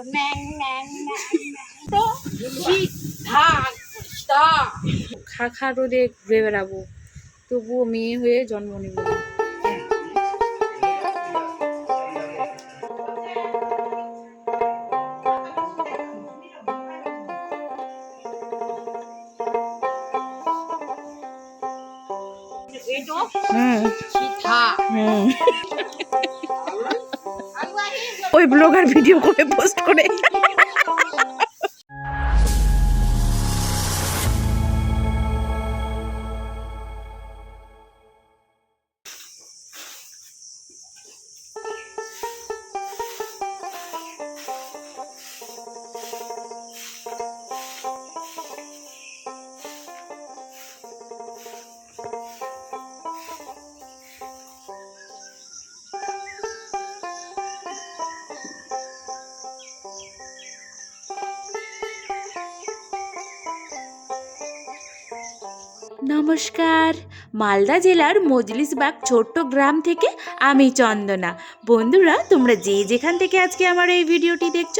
তো ম্যাং ম্যাং ম্যাং ম্যাং। তো খা খা রোদে ঘুরে বেড়াবো তবুও মেয়ে হয়ে জন্ম নেব। ব্লগার ভিডিও করে পোস্ট করে। নমস্কার। মালদা জেলার মজলিসবাগ ছোট্ট গ্রাম থেকে আমি চন্দনা। বন্ধুরা, তোমরা যে যেখান থেকে আজকে আমার এই ভিডিওটি দেখছ,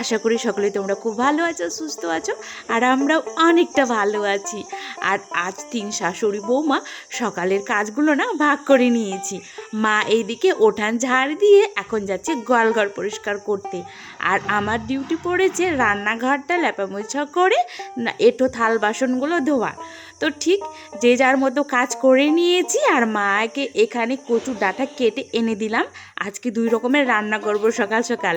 আশা করি সকলে তোমরা খুব ভালো আছো, সুস্থ আছো, আর আমরাও অনেকটা ভালো আছি। আর আজ তিন শাশুড়ি বৌমা সকালের কাজগুলো না ভাগ করে নিয়েছি। মা এইদিকে ওঠান ঝাড় দিয়ে এখন যাচ্ছে গোয়ালঘর পরিষ্কার করতে। আর আমার ডিউটি পড়েছে রান্নাঘরটা ল্যাপামোছা করে না, এঁটো থাল বাসনগুলো ধোয়া তো ঠিক যে যার মতো কাজ করে নিয়েছি আর মাকে এখানে কচু ডাটা কেটে এনে দিলাম। আজকে দুই রকমের রান্না করব সকাল সকাল।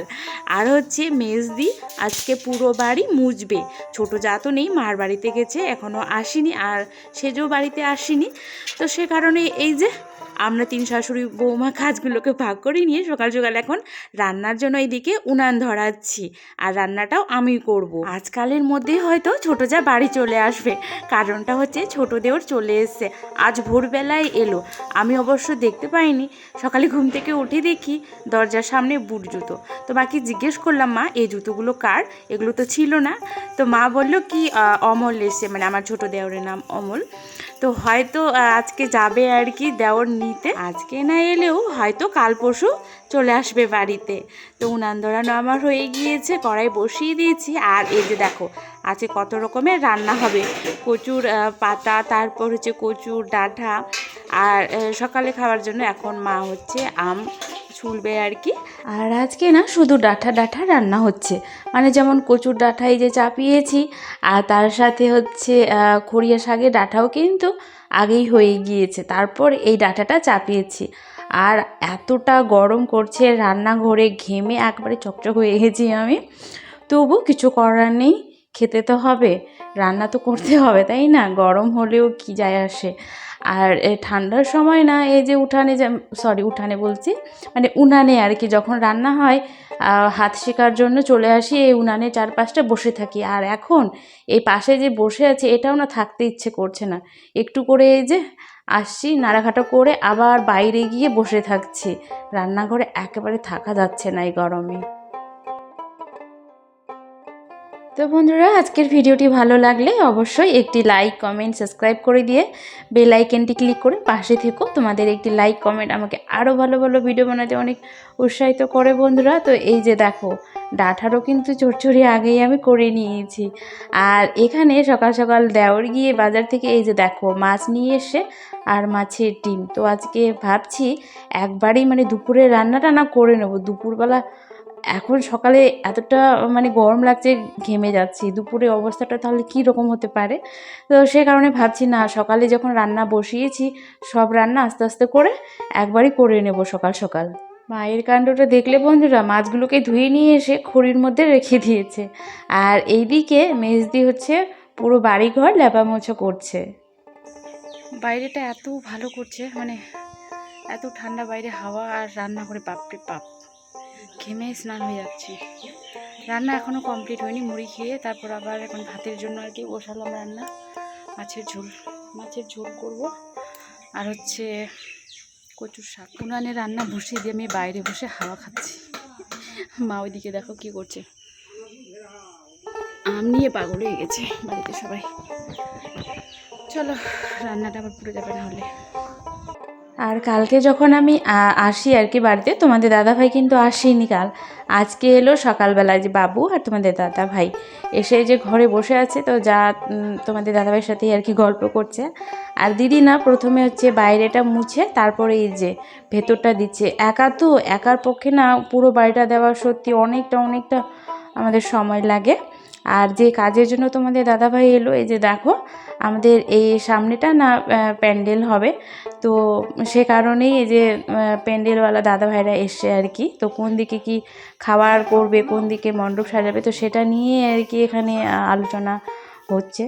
আর হচ্ছে মেজদি আজকে পুরো বাড়ি মুজবে ছোটো যা তো নেই, মার বাড়িতে গেছে এখনও আসেনি আর সেজও বাড়িতে আসেনি। তো সে কারণে এই যে আমরা তিন শাশুড়ি বৌমা কাজগুলোকে ভাগ করে নিয়ে সকাল সকাল এখন রান্নার জন্য এইদিকে উনান ধরাচ্ছি। আর রান্নাটাও আমি করব। আজকালের মধ্যে হয়তো ছোটো যা বাড়ি চলে আসবে। কারণটা হচ্ছে ছোটো দেওর চলে এসছে। আজ ভোরবেলায় এলো। আমি অবশ্য দেখতে পাইনি। সকালে ঘুম থেকে উঠে দেখি দরজার সামনে বুট জুতো। তো বাকি জিজ্ঞেস করলাম, মা, এই জুতোগুলো কার? এগুলো তো ছিল না। তো মা বলল, কি অমল এসে মানে আমার ছোটো দেওরের নাম অমল। তো হয়তো আজকে যাবে আর কি দেওর নিতে। আজকে না এলেও হয়তো কাল পরশু চলে আসবে বাড়িতে। তো উনান ধরানো আমার হয়ে গিয়েছে, কড়াই বসিয়ে দিয়েছি। আর এই যে দেখো আজকে কত রকমের রান্না হবে। কচুর পাতা, তারপর হচ্ছে কচুর ডাঁটা। আর সকালে খাওয়ার জন্য এখন মা হচ্ছে আম। ছুলবে আর কি। আর আজকে না শুধু ডাঁটা ডাঁটা রান্না হচ্ছে। মানে যেমন কচুর ডাঁটা এই যে চাপিয়েছি, আর তার সাথে হচ্ছে খড়িয়া শাকের ডাঁটাও কিন্তু আগেই হয়ে গিয়েছে। তারপর এই ডাঁটাটা চাপিয়েছি। আর এতটা গরম করছে, রান্নাঘরে ঘেমে একবারে চকচক হয়ে গেছি আমি। তবু কিছু করার নেই। খেতে তো হবে, রান্না তো করতে হবে, তাই না? গরম হলেও কি যায় আসে? আর ঠান্ডার সময় না, এই যে উঠানে যে সরি উঠানে বলছি মানে উনানে আর কি যখন রান্না হয় হাত শেখার জন্য চলে আসি, এই উনানে চারপাশটা বসে থাকি। আর এখন এই পাশে যে বসে আছে, এটাও না থাকতে ইচ্ছে করছে না। একটু করে এই যে আসছি, নাড়াঘাটা করে আবার বাইরে গিয়ে বসে থাকছি। রান্নাঘরে একেবারে থাকা যাচ্ছে না এই গরমে। তো বন্ধুরা, আজকের ভিডিওটি ভালো লাগলে অবশ্যই একটি লাইক, কমেন্ট, সাবস্ক্রাইব করে দিয়ে বেল আইকনটি ক্লিক করে পাশে থেকো। তোমাদের একটি লাইক, কমেন্ট আমাকে আরও ভালো ভালো ভিডিও বানাতে অনেক উৎসাহিত করে বন্ধুরা। তো এই যে দেখো, ডাঁটারও কিন্তু চড়চড়ি আগেই আমি করে নিয়েছি। আর এখানে সকাল সকাল দেওর গিয়ে বাজার থেকে এই যে দেখো, মাছ নিয়ে এসে আর মাছের ডিম। তো আজকে ভাবছি একবারেই মানে দুপুরে রান্না টান্না করে নেব। দুপুরবেলা এখন সকালে এতটা মানে গরম লাগছে, ঘেমে যাচ্ছি। দুপুরে অবস্থাটা তাহলে কী রকম হতে পারে? তো সে কারণে ভাবছি, না, সকালে যখন রান্না বসিয়েছি, সব রান্না আস্তে আস্তে করে একবারই করে নেব সকাল সকাল। মায়ের কাণ্ডটা দেখলে বন্ধুরা, মাছগুলোকে ধুয়ে নিয়ে এসে খড়ির মধ্যে রেখে দিয়েছে। আর এইদিকে মেজদি হচ্ছে পুরো বাড়িঘর লেপামোছা করছে। বাইরেটা এত ভালো করছে মানে এত ঠান্ডা বাইরে হাওয়া আর রান্না করে বাপরে বাপ। ঘেমে স্নান হয়ে যাচ্ছি। রান্না এখনও কমপ্লিট হয়নি, মুড়ি খেয়ে তারপর আবার এখন ভাতের জন্য আর কি বসালাম রান্না। মাছের ঝোল মাছের ঝোল করব। আর হচ্ছে কচুর শাক। উনানে রান্না বসিয়ে দিয়ে আমি বাইরে বসে হাওয়া খাচ্ছি। মা ওইদিকে দেখো কি করছে। আম নিয়ে পাগল হয়ে গেছে বাড়িতে সবাই। চলো, রান্নাটা আবার পুরো যাবে না হলে। আর কালকে যখন আমি আসি আর কি বাড়িতে, তোমাদের দাদাভাই কিন্তু আসেনি কাল। আজকে এলো সকালবেলায় যে বাবু আর তোমাদের দাদা ভাই এসে যে ঘরে বসে আছে, তো যা তোমাদের দাদাভাইয়ের সাথেই আর কি গল্প করছে। আর দিদি না প্রথমে হচ্ছে বাইরেটা মুছে, তারপরে এই যে ভেতরটা দিচ্ছে। একা তো, একার পক্ষে না পুরো বাড়িটা দেওয়া সত্যি অনেকটা অনেকটা আমাদের সময় লাগে। আর যে কাজের জন্য তোমাদের দাদাভাই এলো, এই যে দেখো, আমাদের এই সামনেটা না প্যান্ডেল হবে। তো সে কারণেই এই যে প্যান্ডেলওয়ালা দাদাভাইরা এসছে আর কি। তো কোন দিকে কি খাবার করবে, কোন দিকে মণ্ডপ সাজাবে, তো সেটা নিয়ে আর কি এখানে আলোচনা হচ্ছে।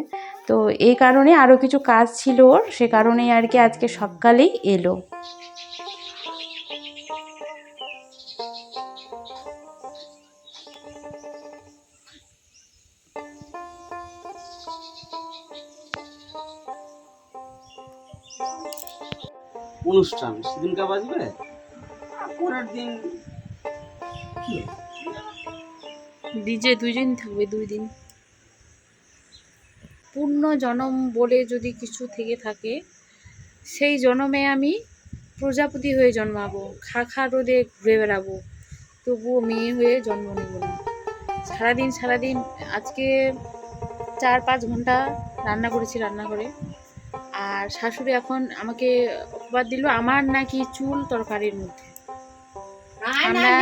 তো এই কারণে আরও কিছু কাজ ছিল ওর, সে কারণেই আর কি আজকে সকালেই এলো। অনুষ্ঠান সেদিনটা বাজবে? পরের দিন ডিজে থাকবে, দুই দিন। পূর্ণ জনম বলে যদি কিছু থেকে থাকে, সেই জনমে আমি প্রজাপতি হয়ে জন্মাবো খা খা রোদে ঘুরে বেড়াবো, তবুও মেয়ে হয়ে জন্ম নেব না। সারাদিন সারাদিন আজকে চার পাঁচ ঘণ্টা রান্না করেছি রান্না রান্নাঘরে। আর শাশুড়ি এখন আমাকে অপবাদ দিল আমার নাকি চুল তরকারির মধ্যে। না ফের?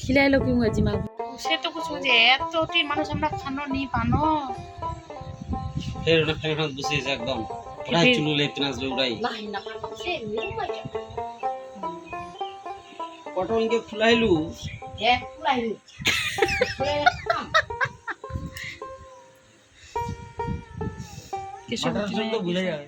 খিলাইলো কি মুগাজি মা সে তো কিছু যে এতটি মানুষ আমরা খানো নি পানো। ফের ওটা ফ্যান বসিয়েছে একদম। ওরাই চুলু লেপতে আসবে ওরাই পটলকে ফুলাইলু চুল তো বুঝা যায়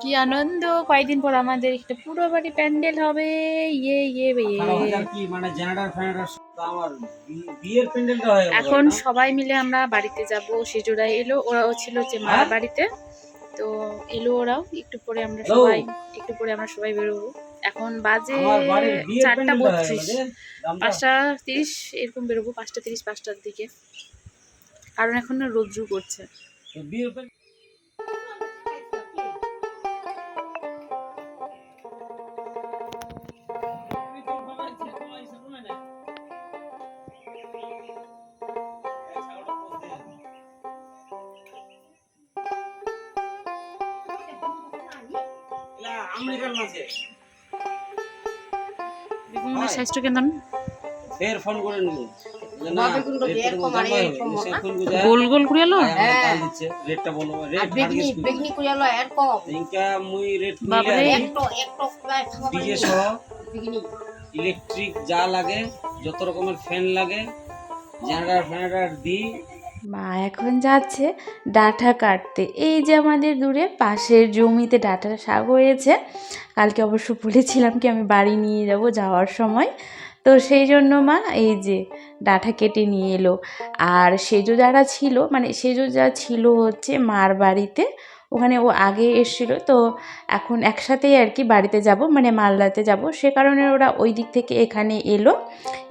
কি আনন্দ কয়েকদিন পর আমাদের একটা পুরো বাড়ি প্যান্ডেল হবে। ইয়ে ইয়ে ইয়ে। কি মানে জেনারেটর ফ্যানারেটর বিয়ের প্যান্ডেলটা হয়ে এখন সবাই মিলে আমরা বাড়িতে যাব সেজোড়া এলো ওরাও ছিল যে মার হ্যাঁ? বাড়িতে। তো এলো ওরাও একটু পরে আমরা সবাই একটু পরে আমরা সবাই বেরোবো। এখন বাজে চারটা বত্রিশ। পাঁচটা তিরিশ এরকম বেরোবো পাঁচটা তিরিশ পাঁচটার দিকে। কারণ এখন না রোদ্রু করছে। বেগুনের স্বাস্থ্য কেমন? ফের ফোন করে নিল। গোল গোল করে এলো। ইনকা মুই রেট বাবারে। নিলে ডিজে সহ ইলেকট্রিক যা লাগে যত রকমের ফ্যান লাগে জেনারেটর ফ্যানারেটর দিই মা এখন যাচ্ছে ডাঁটা কাটতে। এই যে আমাদের দূরে পাশের জমিতে ডাঁটা শাক হয়েছে। কালকে অবশ্য বলেছিলাম কি আমি বাড়ি নিয়ে যাব যাওয়ার সময়। তো সেই জন্য মা এই যে ডাঁটা কেটে নিয়ে এলো। আর সেজো যারা ছিল মানে সেজো যা ছিল হচ্ছে মার বাড়িতে, ওখানে ও আগে এসেছিল। তো এখন একসাথেই আর কি বাড়িতে যাব মানে মালদাতে যাব। সে কারণে ওরা ওই দিক থেকে এখানে এলো।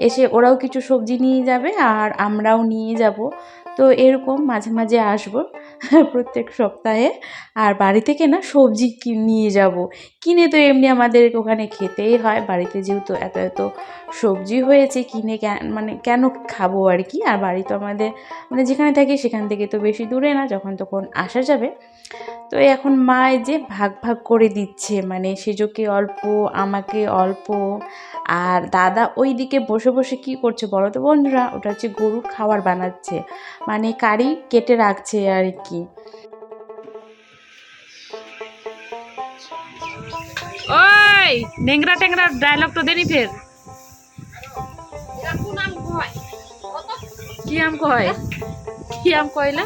এসে ওরাও কিছু সবজি নিয়ে যাবে আর আমরাও নিয়ে যাব। তো এরকম মাঝে মাঝে আসব প্রত্যেক সপ্তাহে। আর বাড়ি থেকে না সবজি নিয়ে যাব। কিনে তো এমনি আমাদের ওখানে খেতেই হয়। বাড়িতে যেহেতু এত এত সবজি হয়েছে, কিনে কেন মানে কেন খাব আর কি? আর বাড়ি তো আমাদের মানে যেখানে থাকি সেখান থেকে তো বেশি দূরে না, যখন তখন আসা যাবে। তো এখন মা এই যে ভাগ ভাগ করে দিচ্ছে মানে সেজোকে অল্প আমাকে অল্প আর দাদা ওই দিকে বসে বসে কি করছে বলো তো বন্ধুরা? ওটা হচ্ছে গরুর খাবার বানাচ্ছে মানে কারি কেটে রাখছে আর কি। ওই নেংরা টেংরা ডায়লগ তো দেনি ফের। কি আম কয়? কি আম কইলা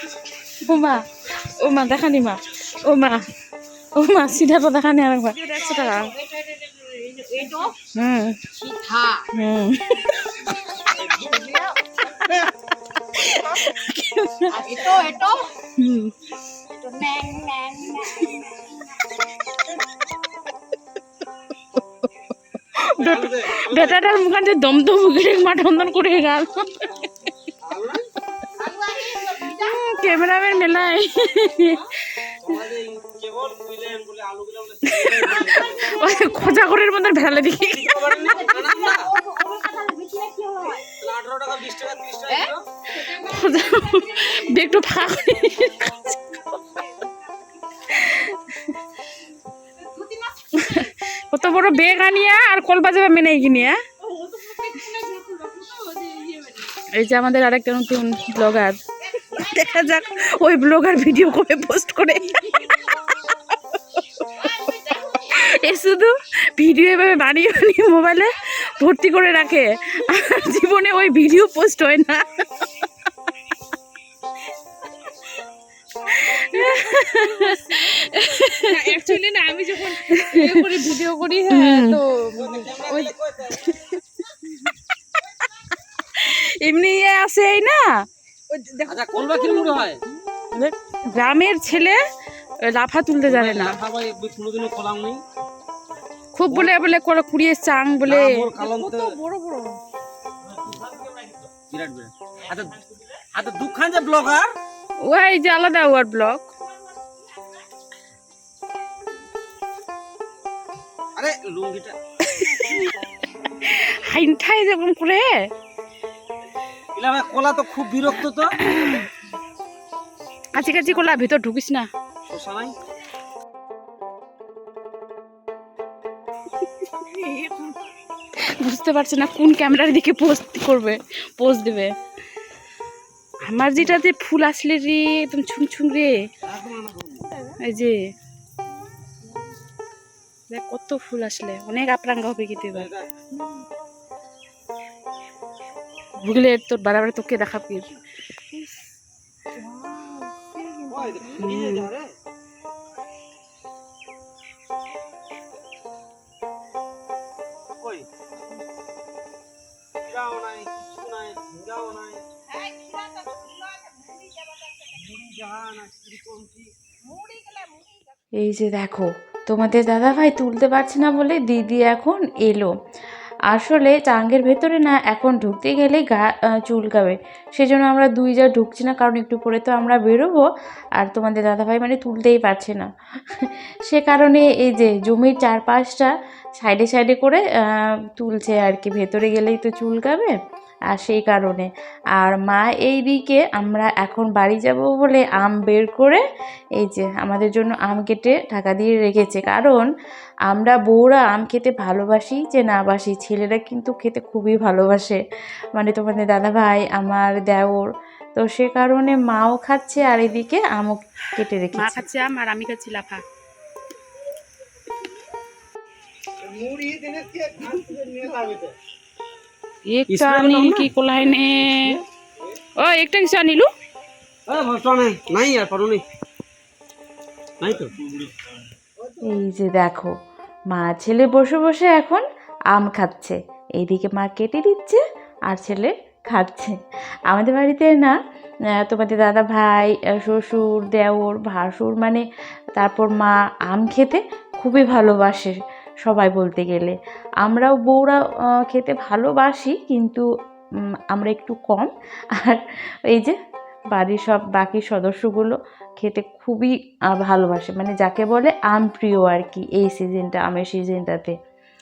ও মা মা দেখানি মা ও মা মা সিধাটা দেখানি আরেকবার একশো টাকা হুম বেটাটার মুখান দম দম করে মাঠন্দন করে গেল। ক্যামেরাম্যান ওই খোঁজা করে মধ্যে ভেড়ালে দেখি। একটু ফাঁকা কত বড় বেগ আনিয়া আর কল বাজাবে মেনে কিনিয়া। এই যে আমাদের আরেকটা নতুন ব্লগার দেখা যাক ওই ব্লগার ভিডিও করে পোস্ট করে। এ শুধু ভিডিও এভাবে বানিয়ে বানিয়ে মোবাইলে ভর্তি করে রাখে। জীবনে ওই ভিডিও পোস্ট হয় না। অ্যাকচুয়ালি না আমি যখন করি ভিডিও করি হ্যাঁ তো এমনি ইয়ে আছে এই না? আচ্ছা কলবা কি মনে হয়? গ্রামের ছেলে লাফা তুলতে জানে না। লাফা ভাই কোনোদিনও কলাম নেই। খুব বলে বলে করে কুড়িয়ে চাং বলে। না, মোর কালম তো বড় বড়। বিরাট বিরাট। আচ্ছা আচ্ছা দুখান যে ব্লগার ওই যে আলাদা ওয়ার ব্লক আরে লুঙ্গিটা হাইনঠাই যেরকম করে ইলা কলা তো খুব বিরক্ত তো। কাছি কাছি করলা ভিতর ঢুকিস না। শোষা নাই বুঝতে পারছে না কোন ক্যামেরার দিকে পোস্ট করবে পোস্ট দেবে। আমার যেটাতে ফুল আসলে রে একদম ছুং ছুং রে। এই যে। দেখ কত ফুল আসলে অনেক আপরাঙ্গা হবে কিন্তু এবার। ভুগলে তোর বাড়াবাড়ি তোকে দেখাবি। কই? যাও নাই কিছু নাই যাও নাই। এই যে দেখো তোমাদের দাদাভাই তুলতে পারছে না বলে দিদি এখন এলো। আসলে চাঙ্গের ভেতরে না এখন ঢুকতে গেলে গা চুলকাবে। সেজন্য আমরা দুই যা ঢুকছি না, কারণ একটু পরে তো আমরা বেরোবো। আর তোমাদের দাদাভাই মানে তুলতেই পারছে না। সে কারণে এই যে জমির চারপাশটা সাইডে সাইডে করে তুলছে আর কি। ভেতরে গেলেই তো চুলকাবে। আর সেই কারণে। আর মা এই দিকে আমরা এখন বাড়ি যাব বলে আম বের করে এই যে আমাদের জন্য আম কেটে ঢাকা দিয়ে রেখেছে। কারণ আমরা বউরা আম খেতে ভালোবাসি যে না বাসি ছেলেরা কিন্তু খেতে খুবই ভালোবাসে। মানে তোমাদের দাদা ভাই আমার দেওর তো সে কারণে মাও খাচ্ছে আর এদিকে আমও কেটে মা রেখেছে। খাচ্ছে আম আর আমি খাচ্ছি লাফা। মুড়ি দিনে কি আর একটা Spray এই যে দেখো মা ছেলে বসে বসে এখন আম খাচ্ছে। এইদিকে মা কেটে দিচ্ছে আর ছেলে খাচ্ছে। আমাদের বাড়িতে না তোমাদের দাদা ভাই শ্বশুর দেওর ভাসুর মানে তারপর মা আম খেতে খুবই ভালোবাসে। সবাই বলতে গেলে। আমরাও বউরা খেতে ভালোবাসি কিন্তু আমরা একটু কম। আর এই যে বাড়ির সব বাকি সদস্যগুলো খেতে খুবই ভালোবাসে। মানে যাকে বলে আম প্রিয় আর কি এই সিজনটা, আমের সিজনটাতে।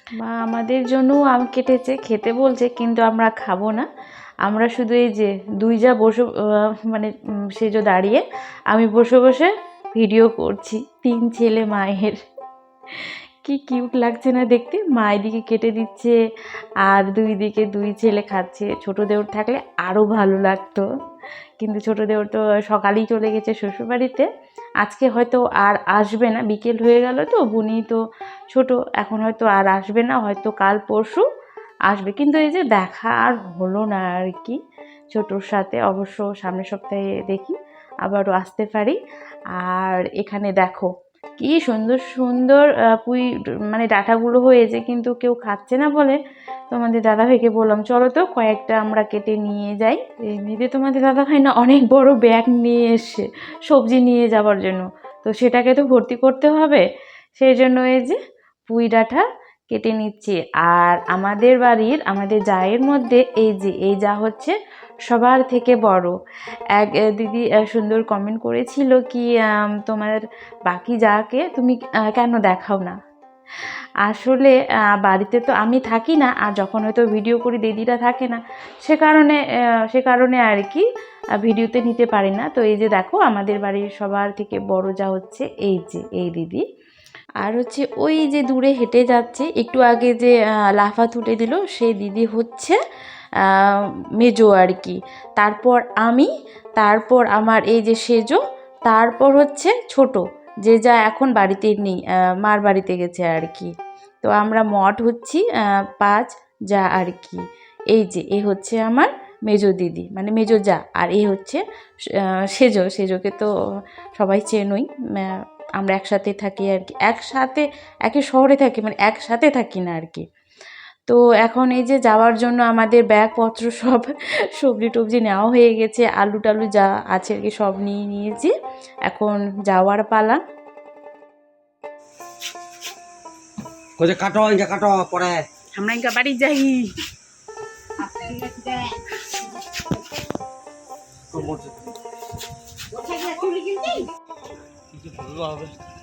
মা আমাদের জন্য আম কেটেছে, খেতে বলছে কিন্তু আমরা খাব না। আমরা শুধু এই যে দুই যা বসে মানে সেজো দাঁড়িয়ে, আমি বসে বসে ভিডিও করছি, তিন ছেলে মায়ের। কি কিউট লাগছে না দেখতে? মা এদিকে কেটে দিচ্ছে আর দুই দিকে দুই ছেলে খাচ্ছে। ছোটো দেওর থাকলে আরও ভালো লাগতো। কিন্তু ছোটো দেওর তো সকালেই চলে গেছে শ্বশুরবাড়িতে। আজকে হয়তো আর আসবে না, বিকেল হয়ে গেল তো, বুনি তো ছোট। এখন হয়তো আর আসবে না, হয়তো কাল পরশু আসবে। কিন্তু এই যে দেখা আর হলো না আর কি। ছোটোর সাথে অবশ্য সামনের সপ্তাহে দেখি, আবারও আসতে পারি। আর এখানে দেখো কি সুন্দর সুন্দর পুঁই মানে ডাঁটাগুলো হয়েছে কিন্তু কেউ খাচ্ছে না বলে তোমাদের দাদা ভাইকে বললাম, চলো তো কয়েকটা আমরা কেটে নিয়ে যাই। এমনিতে তোমাদের দাদা ভাই না অনেক বড় ব্যাগ নিয়ে এসছে সবজি নিয়ে যাওয়ার জন্য। তো সেটাকে তো ভর্তি করতে হবে, সেই জন্য এই যে পুঁই ডাঁটা কেটে নিচ্ছি। আর আমাদের বাড়ির, আমাদের জায়ের মধ্যে এই যে, এই যা হচ্ছে সবার থেকে বড়। এক দিদি সুন্দর কমেন্ট করেছিল কি তোমার বাকি যাকে তুমি কেন দেখাও না? আসলে বাড়িতে তো আমি থাকি না, আর যখন হয়তো ভিডিও করি দিদিরা থাকে না, সে কারণে সে কারণে আর কি ভিডিওতে নিতে পারি না। তো এই যে দেখো, আমাদের বাড়ির সবার থেকে বড় যা হচ্ছে, এই যে, এই দিদি। আর হচ্ছে ওই যে দূরে হেঁটে যাচ্ছে, একটু আগে যে লাফা তুলে দিল, সেই দিদি হচ্ছে মেজো আর কি। তারপর আমি, তারপর আমার এই যে সেজো, তারপর হচ্ছে ছোট, যে যা এখন বাড়িতে নেই মার বাড়িতে গেছে আর কি। তো আমরা মঠ হচ্ছি পাঁচ যা আর কি। এই যে, এ হচ্ছে আমার মেজো দিদি মানে মেজো যা, আর এ হচ্ছে সেজো। সেজোকে তো সবাই চেনই আমরা একসাথে থাকি আর কি। একসাথে একই শহরে থাকি মানে একসাথে থাকি না আর কি। তো এখন এই যে যাওয়ার জন্য আমাদের ব্যাগপত্র সব সবজি টবজি নেওয়া হয়ে গেছে আলু টালু যা আছে আর কি সব নিয়ে নিয়েছি। এখন যাওয়ার পালা। কাটো ইনকা কাটো পরে। আমরা ইনকা বাড়ি যাই। না না না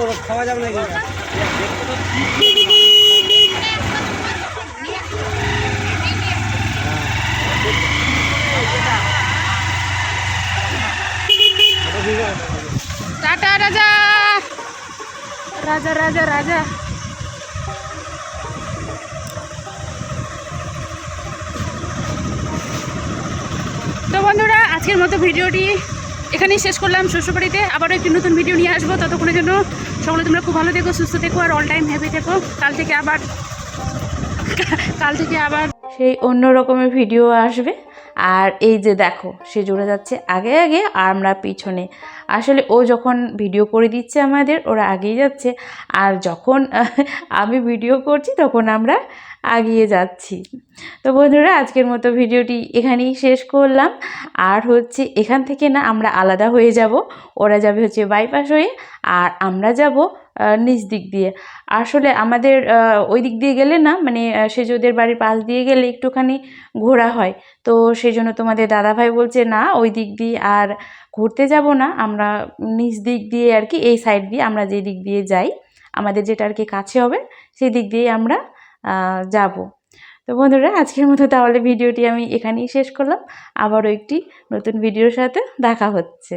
ওরা খাওয়া যাবে না টাটা রাজা রাজা রাজা রাজা। তো বন্ধুরা, আজকের মতো ভিডিওটি এখানেই শেষ করলাম শ্বশুরবাড়িতে। আবারও একটি নতুন ভিডিও নিয়ে আসব ততক্ষণের জন্য। সকলে তোমরা খুব ভালো থেকো, সুস্থ থেকো আর অল টাইম হ্যাপি থেকো। কাল থেকে আবার কাল থেকে আবার সেই অন্য রকমের ভিডিও আসবে। আর এই যে দেখো, সে জুড়ে যাচ্ছে। আগে আগে আর আমরা পিছনে। আসলে ও যখন ভিডিও করে দিচ্ছে আমাদের, ওরা আগেই যাচ্ছে। আর যখন আমি ভিডিও করছি, তখন আমরা আগিয়ে যাচ্ছি। তো বন্ধুরা, আজকের মতো ভিডিওটি এখানেই শেষ করলাম। আর হচ্ছে, এখান থেকে না আমরা আলাদা হয়ে যাব। ওরা যাবে হচ্ছে বাইপাস হয়ে, আর আমরা যাব নিচ দিক দিয়ে। আসলে আমাদের ওই দিক দিয়ে গেলে না মানে সেজোদের বাড়ির পাশ দিয়ে গেলে একটুখানি ঘোরা হয়। তো সেই জন্য তোমাদের দাদাভাই বলছে, না, ওই দিক দিয়ে আর ঘুরতে যাব না। আমরা নিচ দিক দিয়ে আর কি, এই সাইড দিয়ে আমরা যে দিক দিয়ে যাই, আমাদের যেটা আর কি কাছে হবে, সেই দিক দিয়ে আমরা যাব। তো বন্ধুরা, আজকের মতো তাহলে ভিডিওটি আমি এখানেই শেষ করলাম। আবারও একটি নতুন ভিডিওর সাথে দেখা হচ্ছে।